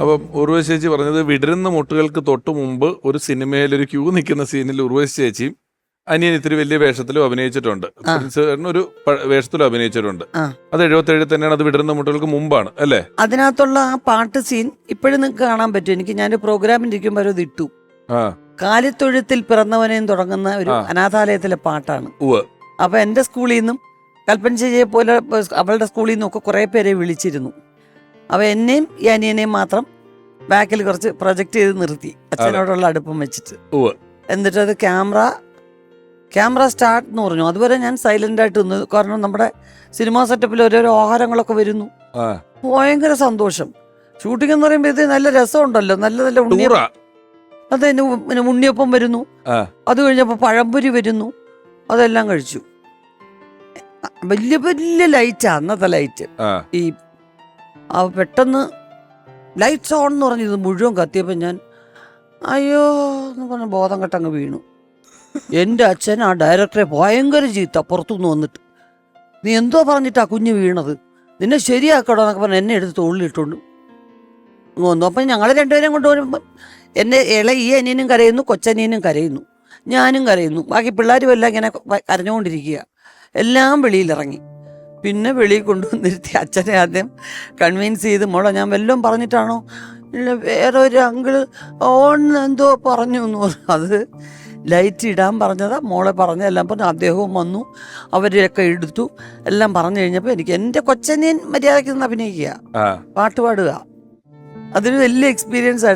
അപ്പം ഉർവശി ചേച്ചി പറഞ്ഞത് വിടരുന്ന മുട്ടുകൾക്ക് തൊട്ട് മുമ്പ് ഒരു സിനിമയിൽ ഒരു ക്യൂ നിൽക്കുന്ന സീനിൽ ഉർവശി ചേച്ചിയും അനിയൻ ഇത്തിരി വലിയ വേഷത്തിലും അഭിനയിച്ചിട്ടുണ്ട്. ഒരു വേഷത്തിലും അഭിനയിച്ചിട്ടുണ്ട്. അത് എഴുപത്തേഴിൽ തന്നെയാണ് അത് വിടരുന്ന മുട്ടുകൾക്ക് മുമ്പാണ് അല്ലേ? അതിനകത്തുള്ള ആ പാട്ട് സീൻ ഇപ്പോഴും നിങ്ങൾക്ക് കാണാൻ പറ്റും. എനിക്ക് ഞാൻ പ്രോഗ്രാമിൽ ഇരിക്കുമ്പോൾ അത് ഇട്ടു കാലിത്തൊഴുത്തിൽ പിറന്നവനെയും തുടങ്ങുന്ന ഒരു അനാഥാലയത്തിലെ പാട്ടാണ്. അപ്പൊ എന്റെ സ്കൂളിൽ നിന്നും കൽപ്പനശ്ശേരിയെ പോലെ അവളുടെ സ്കൂളിൽ നിന്നൊക്കെ കുറെ പേരെ വിളിച്ചിരുന്നു. അപ്പൊ എന്നെയും ഈ അനിയനെയും മാത്രം ബാക്കിൽ കുറച്ച് പ്രൊജക്റ്റ് ചെയ്ത് നിർത്തി. അച്ഛനോടുള്ള അടുപ്പം വെച്ചിട്ട്. എന്നിട്ട് അത് ക്യാമറ ക്യാമറ സ്റ്റാർട്ട് എന്ന് പറഞ്ഞു. അതുവരെ ഞാൻ സൈലന്റ് ആയിട്ട് നിന്ന്. കാരണം നമ്മുടെ സിനിമാ സെറ്റപ്പിൽ ഓരോരോ ആഹാരങ്ങളൊക്കെ വരുന്നു. ഭയങ്കര സന്തോഷം. ഷൂട്ടിംഗ് എന്ന് പറയുമ്പോൾ ഇത് നല്ല രസമുണ്ടല്ലോ. നല്ല നല്ല ഉണ്ണിയ അതെ പിന്നെ ഉണ്ണിയപ്പം വരുന്നു. അത് കഴിഞ്ഞപ്പോൾ പഴംപൊരി വരുന്നു. അതെല്ലാം കഴിച്ചു. വലിയ വലിയ ലൈറ്റാ അന്നത്തെ ലൈറ്റ് ഈ ആ പെട്ടെന്ന് ലൈറ്റ്സ് ഓൺ എന്ന് പറഞ്ഞ് ഇത് മുഴുവൻ കത്തിയപ്പോൾ ഞാൻ അയ്യോ എന്ന് പറഞ്ഞ ബോധം കെട്ടങ്ങ് വീണു. എന്റെ അച്ഛൻ ആ ഡയറക്ടറെ ഭയങ്കര ചീത്ത പുറത്തുനിന്ന് വന്നിട്ട് നീ എന്തോ പറഞ്ഞിട്ടാ കുഞ്ഞ് വീണത്? നിന്നെ ശരിയാക്കടോ എന്നൊക്കെ പറഞ്ഞ് എന്നെ എടുത്ത് തോളിലിട്ടുണ്ട് വന്നു. അപ്പം ഞങ്ങൾ രണ്ടുപേരും കൊണ്ടുവരുമ്പോൾ എന്നെ ഇള ഈ അനിയനും കരയുന്നു കൊച്ചനിയനും കരയുന്നു ഞാനും കരയുന്നു. ബാക്കി പിള്ളേരും എല്ലാം ഇങ്ങനെ കരഞ്ഞുകൊണ്ടിരിക്കുക എല്ലാം വെളിയിലിറങ്ങി. പിന്നെ വെളിയിൽ കൊണ്ടുവന്നിരുത്തി അച്ഛനെ ആദ്യം കൺവിൻസ് ചെയ്ത് മോളെ ഞാൻ വല്ലതും പറഞ്ഞിട്ടാണോ? ഇല്ല വേറെ ഒരു അങ്കിൾ ഓൺ എന്തോ പറഞ്ഞു എന്ന് പറഞ്ഞു. അത് ലൈറ്റ് ഇടാൻ പറഞ്ഞതാ. മോളെ പറഞ്ഞതെല്ലാം പറഞ്ഞു. അദ്ദേഹവും വന്നു. അവരെയൊക്കെ എടുത്തു. എല്ലാം പറഞ്ഞു കഴിഞ്ഞപ്പോൾ എനിക്ക് എന്റെ കൊച്ചനെയും മര്യാദയ്ക്ക് നിന്ന് അഭിനയിക്കുക. പാട്ട് പാടുക. അതൊരു വലിയ എക്സ്പീരിയൻസ് ആയിരുന്നു.